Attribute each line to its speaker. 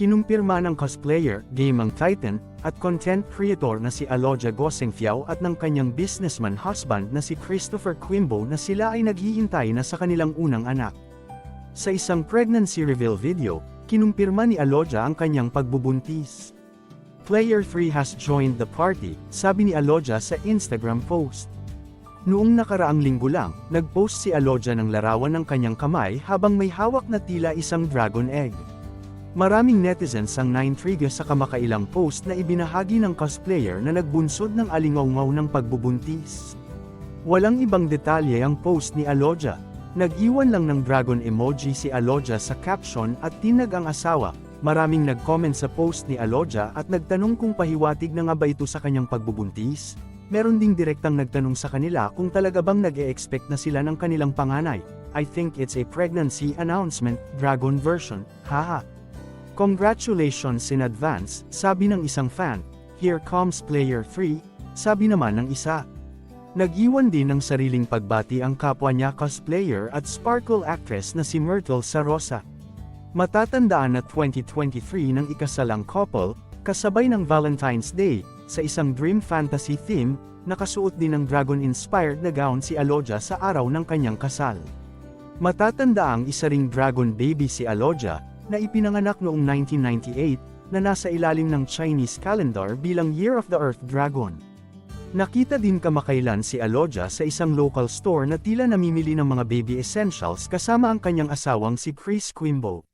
Speaker 1: Kinumpirma ng cosplayer, gaming titan, at content creator na si Aloja Gosengfiao at ng kanyang businessman husband na si Christopher Quimbo na sila ay naghihintay na sa kanilang unang anak. Sa isang pregnancy reveal video, kinumpirma ni Aloja ang kanyang pagbubuntis. Player 3 has joined the party, sabi ni Aloja sa Instagram post. Noong nakaraang linggo lang, nag-post si Aloja ng larawan ng kanyang kamay habang may hawak na tila isang dragon egg. Maraming netizens ang naintriga sa kamakailang post na ibinahagi ng cosplayer na nagbunsod ng alingaw ng pagbubuntis. Walang ibang detalye ang post ni Aloja. Nag-iwan lang ng dragon emoji si Aloja sa caption at tinag ang asawa. Maraming nag-comment sa post ni Aloja at nagtanong kung pahiwatig na nga ba ito sa kanyang pagbubuntis. Meron ding direktang nagtanong sa kanila kung talaga bang nag-e-expect na sila ng kanilang panganay. I think it's a pregnancy announcement, dragon version, haha. Congratulations in advance, sabi ng isang fan. Here comes player 3, sabi naman ng isa. Nag-iwan din ng sariling pagbati ang kapwa niya cosplayer at sparkle actress na si Myrtle Sarosa. Matatandaan na 2023 ng ikasalang couple, kasabay ng Valentine's Day, sa isang dream fantasy theme, nakasuot din ng dragon-inspired na gown si Aloja sa araw ng kanyang kasal. Matatanda ang isa ring dragon baby si Aloja, na ipinanganak noong 1998, na nasa ilalim ng Chinese calendar bilang Year of the Earth Dragon. Nakita din kamakailan si Aloja sa isang local store na tila namimili ng mga baby essentials kasama ang kanyang asawang si Chris Quimbo.